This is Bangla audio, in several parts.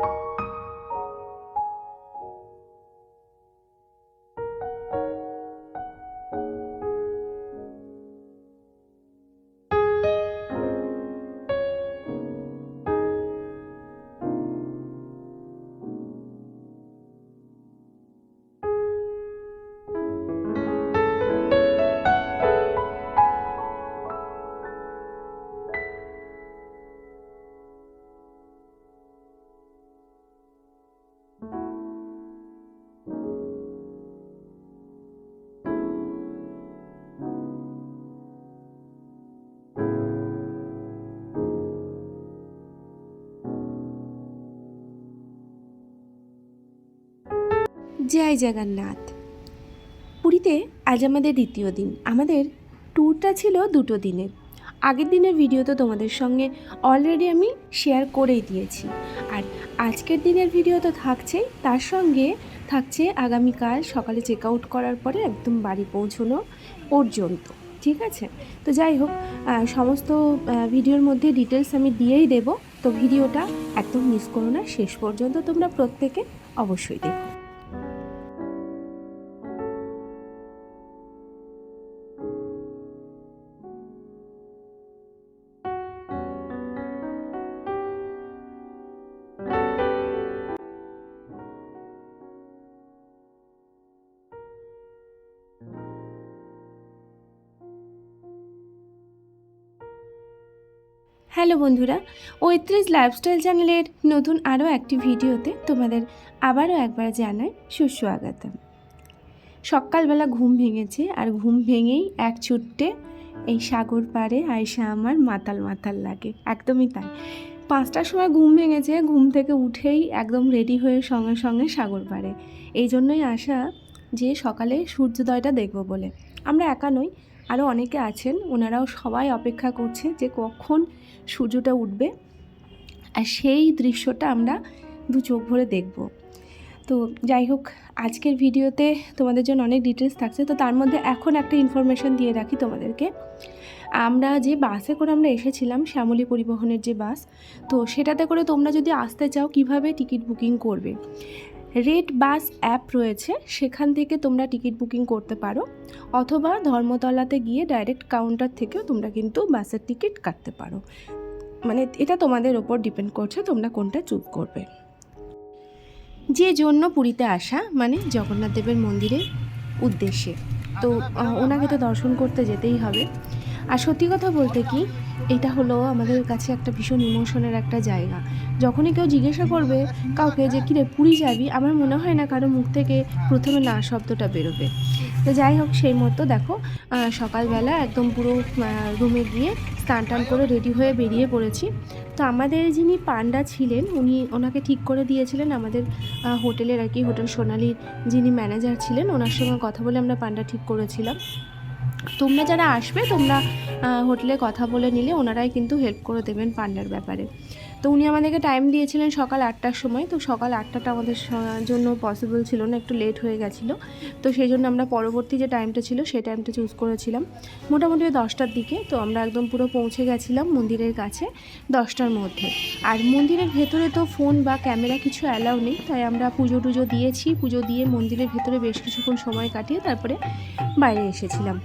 you জয় জগন্নাথ। পুরীতে আজ আমাদের দ্বিতীয় দিন। আমাদের ট্যুরটা ছিল দুটো দিনের। আগের দিনের ভিডিও তো তোমাদের সঙ্গে অলরেডি আমি শেয়ার করেই দিয়েছি। আর আজকের দিনের ভিডিও তো থাকছেই। তার সঙ্গে থাকছে আগামীকাল সকালে চেক আউট করার পরে একদম বাড়ি পৌঁছানো পর্যন্ত। ঠিক আছে? তো যাই হোক সমস্ত ভিডিওর মধ্যে ডিটেলস আমি দিয়েই দেব। তো ভিডিওটা একদম মিস করো না। শেষ পর্যন্ত তোমরা প্রত্যেকে অবশ্যই দেখো। হ্যালো বন্ধুরা, ঐত্রিশ লাইফস্টাইল চ্যানেলের নতুন আরও একটি ভিডিওতে তোমাদের আবারও একবার জানাই সুস্বাগতম। সকালবেলা ঘুম ভেঙেছে আর ঘুম ভেঙেই এক ছুট্টে এই সাগর পাড়ে আয়সা আমার মাতাল মাতাল লাগে, একদমই তাই। পাঁচটার সময় ঘুম ভেঙেছে, ঘুম থেকে উঠেই একদম রেডি হয়ে সঙ্গে সঙ্গে সাগর পাড়ে। এই জন্যই আসা যে সকালে সূর্যোদয়টা দেখব বলে। আমরা একা নই আরও অনেকে আছেন, ওনারাও সবাই অপেক্ষা করছে যে কখন সূর্যটা উঠবে। আর সেই দৃশ্যটা আমরা দু চোখ ভরে দেখব। তো যাই হোক, আজকের ভিডিওতে তোমাদের জন্য অনেক ডিটেলস থাকছে। তো তার মধ্যে এখন একটা ইনফরমেশন দিয়ে রাখি তোমাদেরকে। আমরা যে বাসে করে আমরা এসেছিলাম, শ্যামলী পরিবহনের যে বাস তো সেটাতে করে তোমরা যদি আসতে চাও, কীভাবে টিকিট বুকিং করবে? রেড বাস অ্যাপ রয়েছে, সেখান থেকে তোমরা টিকিট বুকিং করতে পারো, অথবা ধর্মতলাতে গিয়ে ডাইরেক্ট কাউন্টার থেকেও তোমরা কিন্তু বাসের টিকিট কাটতে পারো। মানে এটা তোমাদের ওপর ডিপেন্ড করছে তোমরা কোনটা চুজ করবে। যে জন্য পুরীতে আসা মানে জগন্নাথ দেবের মন্দিরের উদ্দেশ্যে। তো ওনাকে তো দর্শন করতে যেতেই হবে। আর সত্যি কথা বলতে কি এটা হলো আমাদের কাছে একটা ভীষণ ইমোশনের একটা জায়গা। যখনই কেউ জিজ্ঞাসা করবে কাউকে যে, কিরে, পুরী যাবি? আমার মনে হয় না কারও মুখ থেকে প্রথমে না শব্দটা বেরোবে। তো যাই হোক, সেই মতো দেখো সকালবেলা একদম পুরো রুমে গিয়ে স্নান টান করে রেডি হয়ে বেরিয়ে পড়েছি। তো আমাদের যিনি পান্ডা ছিলেন, উনি ওনাকে ঠিক করে দিয়েছিলেন আমাদের হোটেলের আর কি, হোটেল সোনালির যিনি ম্যানেজার ছিলেন, ওনার সঙ্গে কথা বলে আমরা পান্ডা ঠিক করেছিলাম। তোমরা যারা আসবে, তোমরা হোটেলে কথা বলে নিলে ওনারাই কিন্তু হেল্প করে দেবেন পান্ডার ব্যাপারে। তো উনি আমাদেরকে টাইম দিয়েছিলেন সকাল আটটার সময়। তো সকাল আটটাটা আমাদের জন্য পসিবল ছিল না, একটু লেট হয়ে গেছিল। তো সেই জন্য আমরা পরবর্তী যে টাইমটা ছিল, সেই টাইমটা চুজ করেছিলাম। মোটামুটি দশটার দিকে, তো আমরা একদম পুরো পৌঁছে গেছিলাম মন্দিরের কাছে দশটার মধ্যে। আর মন্দিরের ভেতরে তো ফোন বা ক্যামেরা কিছু অ্যালাউ নেই, তাই আমরা পুজো টুজো দিয়েছি। পুজো দিয়ে মন্দিরের ভেতরে বেশ কিছুক্ষণ সময় কাটিয়ে তারপরে বাইরে এসেছিলাম।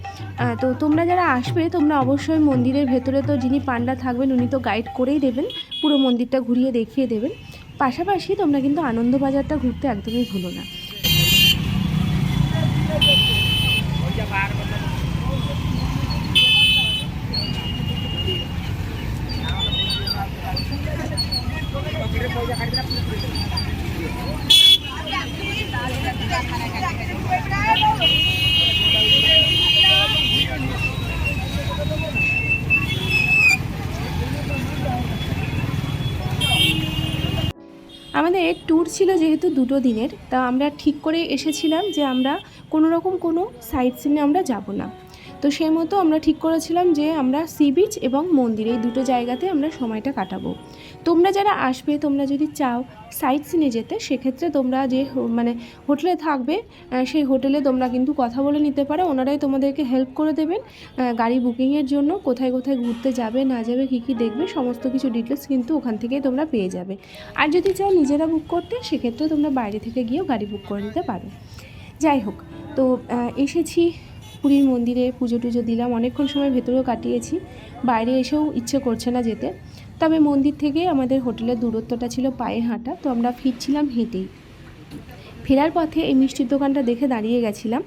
তো তোমরা যারা আসবে, তোমরা অবশ্যই মন্দিরের ভেতরে তো যিনি পান্ডা থাকবেন, উনি তো গাইড করেই দেবেন। পুরো মন্দিরটা ঘুরিয়ে দেখিয়ে দেবেন। পাশাপাশি তোমরা কিন্তু আনন্দবাজারটা ঘুরতে একদমই ভুলো না। আমাদের ট্যুর ছিল যেহেতু দুটো দিনের, তা আমরা ঠিক করে এসেছিলাম যে আমরা কোনো রকম কোনো সাইট সিনে আমরা যাব না। তো সেই মতো আমরা ঠিক করেছিলাম যে আমরা সি বিচ এবং মন্দির, এই দুটো জায়গাতে আমরা সময়টা কাটাবো। তোমরা যারা আসবে, তোমরা যদি চাও সাইট সিনে যেতে, সেক্ষেত্রে তোমরা যে মানে হোটেলে থাকবে সেই হোটেলে তোমরা কিন্তু কথা বলে নিতে পারো। ওনারাই তোমাদেরকে হেল্প করে দেবেন গাড়ি বুকিংয়ের জন্য, কোথায় কোথায় ঘুরতে যাবে, না যাবে, কী কী দেখবে, সমস্ত কিছু ডিটেলস কিন্তু ওখান থেকেই তোমরা পেয়ে যাবে। আর যদি চাও নিজেরা বুক করতে, সেক্ষেত্রে তোমরা বাইরে থেকে গিয়েও গাড়ি বুক করে নিতে পারো। যাই হোক, তো এসেছি পুরীর মন্দিরে পুজো টুজো দিলাম। অনেকক্ষণ সময় ভেতরেও কাটিয়েছি। বাইরে এসেও ইচ্ছে করছে না যেতে। তবে মন্দির থেকে আমাদের হোটেলের দূরত্বটা ছিল পায়ে হাঁটা, তো আমরা ফিরছিলাম হেঁটেই। ফেরার পথে এই মিষ্টির দোকানটা দেখে দাঁড়িয়ে গেছিলাম।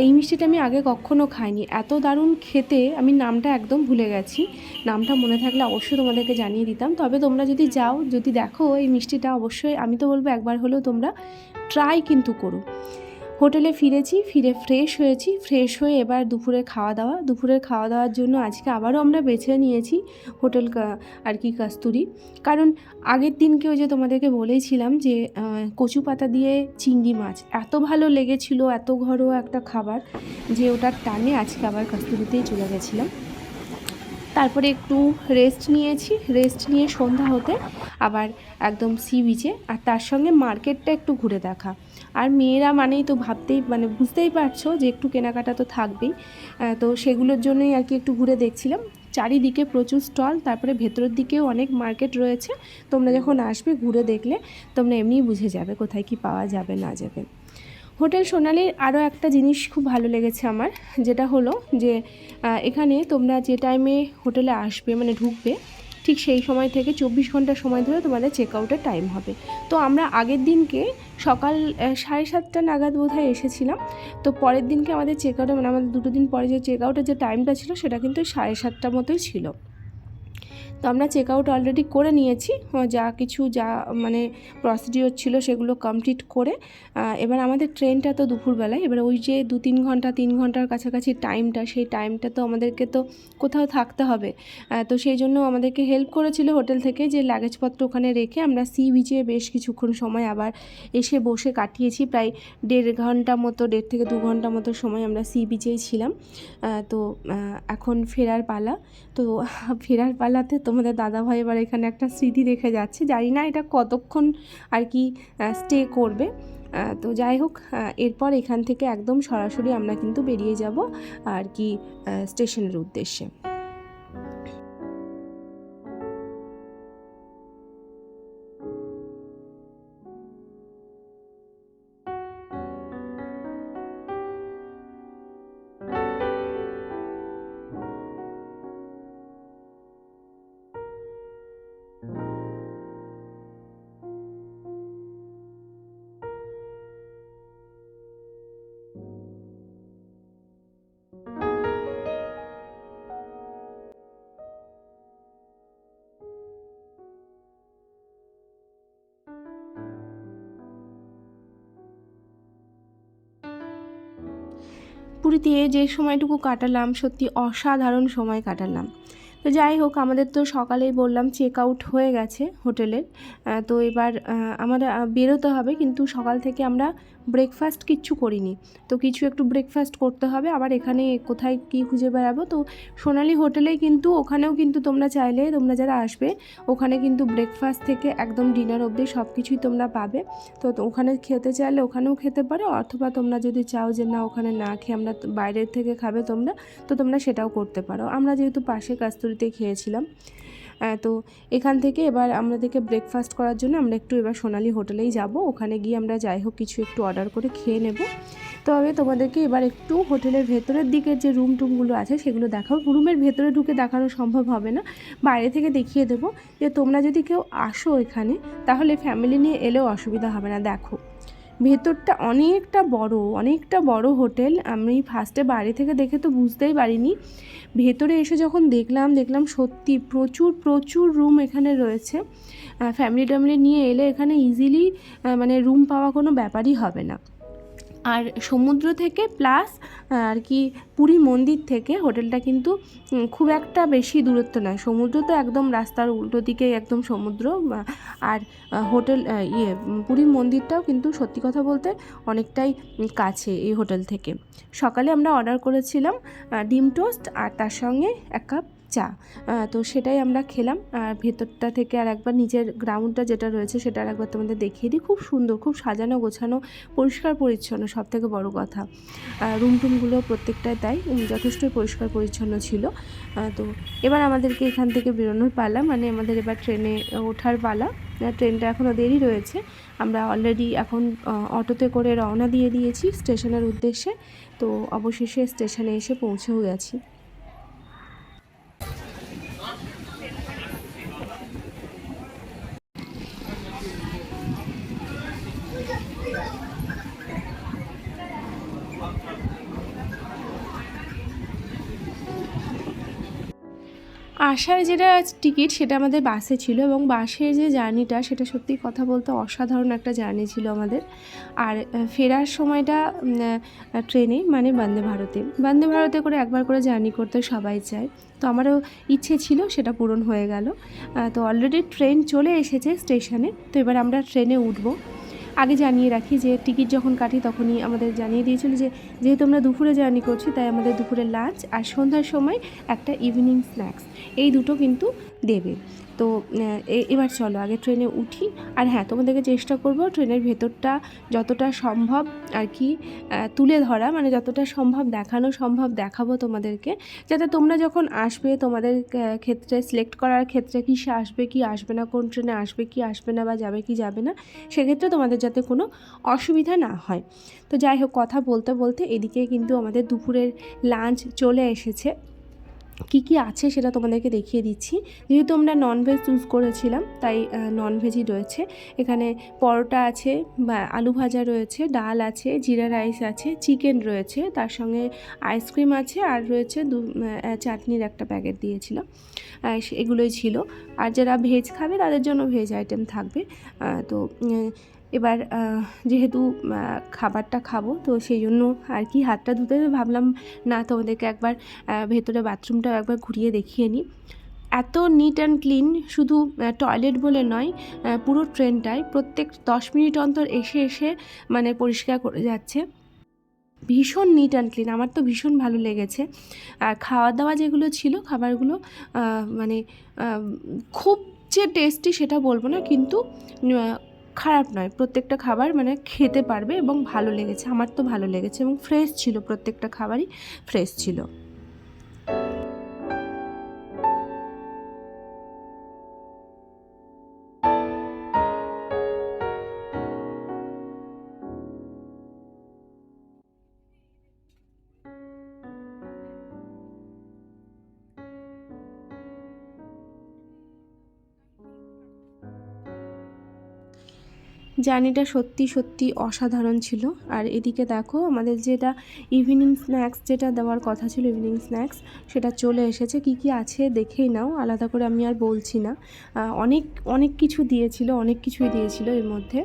এই মিষ্টিটা আমি আগে কখনো খাইনি। এত দারুণ খেতে আমি নামটা একদম ভুলে গেছি। নামটা মনে থাকলে অবশ্যই তোমাদেরকে জানিয়ে দিতাম। তবে তোমরা যদি যাও, যদি দেখো এই মিষ্টিটা, অবশ্যই আমি তো বলব একবার হলেও তোমরা ট্রাই কিন্তু করো। হোটেলে ফিরেছি, ফিরে ফ্রেশ হয়েছি। ফ্রেশ হয়ে এবার দুপুরে খাওয়া দাওয়া। দুপুরের খাওয়া দাওয়ার জন্য আজকে আবারও আমরা বেছে নিয়েছি হোটেল আর কি কাস্তুরি। কারণ আগের দিনকে ওই যে তোমাদেরকে বলেইছিলাম যে কচু পাতা দিয়ে চিংড়ি মাছ। এত ভালো লেগেছিল, এত ঘরোয়া একটা খাবার যে ওটার টানে আজকে আবার কাস্তুরিতেই চলে গেছিলাম। তারপরে একটু রেস্ট নিয়েছি। রেস্ট নিয়ে সন্ধ্যা হতে আবার একদম সি বিচে আর তার সঙ্গে মার্কেটটা একটু ঘুরে দেখা। আর মেয়েরা মানেই তো ভাবতেই মানে বুঝতেই পারছ যে একটু কেনাকাটা তো থাকবেই। তো সেগুলোর জন্যই আর কি একটু ঘুরে দেখছিলাম। চারিদিকে প্রচুর স্টল, তারপরে ভেতরের দিকেও অনেক মার্কেট রয়েছে। তোমরা যখন আসবে ঘুরে দেখলে তোমরা এমনিই বুঝে যাবে কোথায় কি পাওয়া যাবে, না যাবে। হোটেল সোনালির আরও একটা জিনিস খুব ভালো লেগেছে আমার, যেটা হলো যে এখানে তোমরা যে টাইমে হোটেলে আসবে মানে ঢুকবে ঠিক সেই সময় থেকে চব্বিশ ঘণ্টা সময় ধরে তোমাদের চেক আউটের টাইম হবে। তো আমরা আগের দিনকে সকাল সাড়ে সাতটা নাগাদ বোধহয় এসেছিলাম। তো পরের দিনকে আমাদের চেক আউটে মানে আমাদের দুটো দিন পরে যে চেক আউটের যে টাইমটা ছিল, সেটা কিন্তু সাড়ে সাতটা মতোই ছিল। তো আমরা চেক আউট অলরেডি করে নিয়েছি। যা কিছু যা মানে প্রসিডিওর ছিল সেগুলো কমপ্লিট করে এবার আমাদের ট্রেনটা তো দুপুরবেলায়। এবার ওই যে দু তিন ঘণ্টা, তিন ঘণ্টার কাছাকাছি টাইমটা সেই টাইমটা তো আমাদেরকে তো কোথাও থাকতে হবে। তো সেই জন্য আমাদেরকে হেল্প করেছিল হোটেল থেকে যে লাগেজপত্র ওখানে রেখে আমরা সি বিচে বেশ কিছুক্ষণ সময় আবার এসে বসে কাটিয়েছি। প্রায় দেড় ঘণ্টা মতো, দেড় থেকে দু ঘণ্টা মতো সময় আমরা সি বিচেই ছিলাম। তো এখন ফেরার পালা। তো, ফেরার পালাতে তোমাদের দাদাভাই এবার এখানে একটা স্মৃতি রেখে যাচ্ছে। জানি না এটা কতক্ষণ আর কি স্টে করবে। তো যাই হোক এরপর এখান থেকে একদম সরাসরি আমরা কিন্তু বেরিয়ে যাব আর কি স্টেশনের উদ্দেশ্যে। পুরীতে যে সময়টুকু কাটালাম, সত্যি অসাধারণ সময় কাটালাম। তো যাই হোক, আমাদের তো সকালেই বললাম চেক আউট হয়ে গেছে হোটেলের। তো এবার আমাদের বেরোতে হবে, কিন্তু সকাল থেকে আমরা ব্রেকফাস্ট কিচ্ছু করিনি। তো কিছু একটু ব্রেকফাস্ট করতে হবে। আবার এখানে কোথায় কি খুঁজে বেড়াবো? তো সোনালি হোটেলেই কিন্তু, ওখানেও কিন্তু তোমরা চাইলে, তোমরা যারা আসবে, ওখানে কিন্তু ব্রেকফাস্ট থেকে একদম ডিনার অবধি সব কিছুই তোমরা পাবে। তো ওখানে খেতে চাইলে ওখানেও খেতে পারো। অথবা তোমরা যদি চাও যে না, ওখানে না খেয়ে আমরা বাইরের থেকে খাবে তোমরা, তো তোমরা সেটাও করতে পারো। আমরা যেহেতু পাশে কাস্তুরিতে খেয়েছিলাম। তো এখান থেকে এবার আমাদেরকে ব্রেকফাস্ট করার জন্য আমরা একটু এবার সোনালি হোটেলেই যাব। ওখানে গিয়ে আমরা যাই হোক, কিছু একটু অর্ডার করে খেয়ে নেব। তবে তোমাদেরকে এবার একটু হোটেলের ভেতরের দিকের যে রুম টুমগুলো আছে, সেগুলো দেখাও। রুমের ভেতরে ঢুকে দেখানো সম্ভব হবে না। বাইরে থেকে দেখিয়ে দেবো যে তোমরা যদি কেউ আসো এখানে, তাহলে ফ্যামিলি নিয়ে এলেও অসুবিধা হবে না। দেখো। ভেতরটা অনেকটা বড় অনেকটা বড় হোটেল। আমি ফার্স্টে বাইরে থেকে দেখে তো বুঝতেই পারিনি। ভেতরে এসে যখন দেখলাম দেখলাম সত্যি প্রচুর প্রচুর রুম এখানে রয়েছে। ফ্যামিলি ট্যামিলি নিয়ে এলে এখানে ইজিলি মানে রুম পাওয়া কোনো ব্যাপারই হবে না। আর সমুদ্র থেকে প্লাস আর কি পুরী মন্দির থেকে হোটেলটা কিন্তু খুব একটা বেশি দূরত্ব নয়। সমুদ্র তো একদম রাস্তার উল্টো দিকেই একদম সমুদ্র আর হোটেল ইয়ে পুরীর মন্দিরটাও কিন্তু সত্যি কথা বলতে অনেকটাই কাছে এই হোটেল থেকে। সকালে আমরা অর্ডার করেছিলাম ডিম টোস্ট আর তার সঙ্গে এক কাপ চা। তো সেটাই আমরা খেলাম। আর ভেতরটা থেকে আর একবার নিচের গ্রাউন্ডটা যেটা রয়েছে সেটা আর একবার তোমাদের দেখিয়ে দিই। খুব সুন্দর, খুব সাজানো, গোছানো, পরিষ্কার, পরিচ্ছন্ন সব থেকে বড় কথা। রুম টুমগুলো প্রত্যেকটাই তাই যথেষ্টই পরিষ্কার, পরিচ্ছন্ন ছিল। তো এবার আমাদেরকে এখান থেকে বেরোনোর পালা মানে আমাদের এবার ট্রেনে ওঠার পালা। ট্রেনটা এখনও দেরি রয়েছে। আমরা অলরেডি এখন অটোতে করে রওনা দিয়ে দিয়েছি স্টেশনের উদ্দেশ্যে। তো অবশেষে স্টেশনে এসে পৌঁছেও গেছি। আসার যেটা টিকিট সেটা আমাদের বাসে ছিল এবং বাসের যে জার্নিটা সেটা সত্যি কথা বলতে অসাধারণ একটা জার্নি ছিল আমাদের। আর ফেরার সময়টা ট্রেনে মানে বন্দে ভারতে। বন্দে ভারতে করে একবার করে জার্নি করতে সবাই চায়। তো আমারও ইচ্ছে ছিল সেটা পূরণ হয়ে গেল। তো অলরেডি ট্রেন চলে এসেছে স্টেশনে। তো এবার আমরা ট্রেনে উঠবো। আগে জানিয়ে রাখি যে টিকিট যখন কাটি তখনই আমাদের জানিয়ে দিয়েছিল যে যেহেতু আমরা দুপুরে জার্নি করছি, তাই আমাদের দুপুরে লাঞ্চ আর সন্ধ্যার সময় একটা ইভিনিং স্ন্যাক্স এই দুটো কিন্তু দেবে। তো এবার চলো, আগে ট্রেনে উঠি। আর হ্যাঁ তোমাদেরকে চেষ্টা করব ট্রেনের ভেতরটা যতটা সম্ভব আর কি তুলে ধরা মানে যতটা সম্ভব দেখানো, সম্ভব দেখাবো তোমাদেরকে। যাতে তোমরা যখন আসবে, তোমাদের ক্ষেত্রে সিলেক্ট করার ক্ষেত্রে কি সে আসবে, কি আসবে না, কোন ট্রেনে আসবে, কি আসবে না, বা যাবে, কি যাবে না, সেক্ষেত্রে তোমাদের যাতে কোনো অসুবিধা না হয়। তো যাই হোক, কথা বলতে বলতে এদিকে কিন্তু আমাদের দুপুরের লাঞ্চ চলে এসেছে। কী কী আছে সেটা তোমাদেরকে দেখিয়ে দিচ্ছি। যেহেতু আমরা ননভেজ চুজ করেছিলাম, তাই ননভেজই রয়েছে। এখানে পরোটা আছে, বা আলু ভাজা রয়েছে, ডাল আছে, জিরা রাইস আছে, চিকেন রয়েছে, তার সঙ্গে আইসক্রিম আছে, আর রয়েছে দু চাটনির একটা প্যাকেট দিয়েছিল এগুলোই ছিল। আর যারা ভেজ খাবে, তাদের জন্য ভেজ আইটেম থাকবে। তো এবার যেহেতু খাবারটা খাব, তো সেই জন্য আর কি হাতটা ধুতে ভাবলাম, না তোমাদেরকে একবার ভেতরে বাথরুমটাও একবার ঘুরিয়ে দেখিয়ে নিই। এত নিট অ্যান্ড ক্লিন শুধু টয়লেট বলে নয় পুরো ট্রেনটায় প্রত্যেক দশ মিনিট অন্তর এসে এসে মানে পরিষ্কার করে যাচ্ছে। ভীষণ নিট অ্যান্ড ক্লিন আমার তো ভীষণ ভালো লেগেছে। আর খাওয়া দাওয়া যেগুলো ছিল, খাবারগুলো মানে খুব যে টেস্টি সেটা বলব না, কিন্তু খারাপ নয়, প্রত্যেকটা খাবার মানে খেতে পারবে এবং ভালো লেগেছে, আমার তো ভালো লেগেছে এবং ফ্রেশ ছিল প্রত্যেকটা খাবারই ফ্রেশ ছিল। জার্নিটা সত্যি সত্যি অসাধারণ ছিল। আর এদিকে দেখো, আমাদের যেটা ইভিনিং স্ন্যাক্স যেটা দেওয়ার কথা ছিল ইভিনিং স্ন্যাক্স সেটা চলে এসেছে। কি কি আছে দেখেই নাও, আলাদা করে আমি আর বলছি না। অনেক অনেক কিছু দিয়েছিল, অনেক কিছুই দিয়েছিল এর মধ্যে।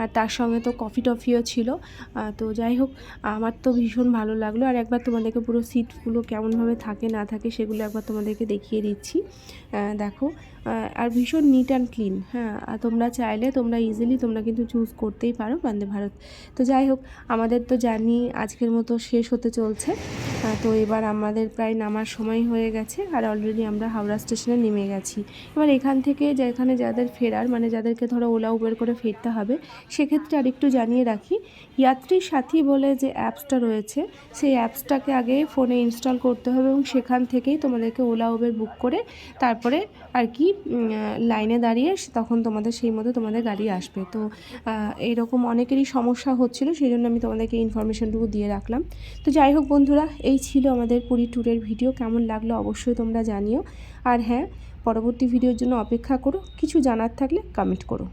আর তার সঙ্গে তো কফি টফিও ছিল। তো যাই হোক, আমার তো ভীষণ ভালো লাগল। আর একবার তোমাদেরকে পুরো সিটগুলো কেমনভাবে থাকে, না থাকে, সেগুলো একবার তোমাদেরকে দেখিয়ে দিচ্ছি। দেখো আর ভীষণ নিট অ্যান্ড ক্লিন হ্যাঁ। আর তোমরা চাইলে, তোমরা ইজিলি তোমরা কিন্তু চুজ করতেই পারো বন্দে ভারত। তো যাই হোক, আমাদের তো জার্নি আজকের মতো শেষ হতে চলছে। তো এবার আমাদের প্রায় নামার সময় হয়ে গেছে আর অলরেডি আমরা হাওড়া স্টেশনে নেমে গেছি। এবার এখান থেকে যেখানে যাদের ফেরার মানে যাদেরকে ধরো ওলা, উবের করে ফিরতে হবে, সেক্ষেত্রে আরেকটু জানিয়ে রাখি, যাত্রী সাথী বলে যে অ্যাপসটা রয়েছে, সেই অ্যাপসটাকে আগে ফোনে ইনস্টল করতে হবে এবং সেখান থেকেই তোমাদেরকে ওলা, উবের বুক করে তারপরে আর কি লাইনে দাঁড়িয়ে তখন তোমাদের সেই মতো তোমাদের গাড়ি আসবে। তো আহ, এইরকম অনেকেরই সমস্যা হচ্ছিল সেই জন্য আমি তোমাদেরকে ইনফরমেশানটুকু দিয়ে রাখলাম। তো যাই হোক বন্ধুরা এই ছিল আমাদের পুরী ট্যুরের ভিডিও কেমন লাগল অবশ্যই তোমরা জানিও। আর হ্যাঁ পরবর্তী ভিডিওর জন্য অপেক্ষা করো। কিছু জানার থাকলে কমেন্ট করো।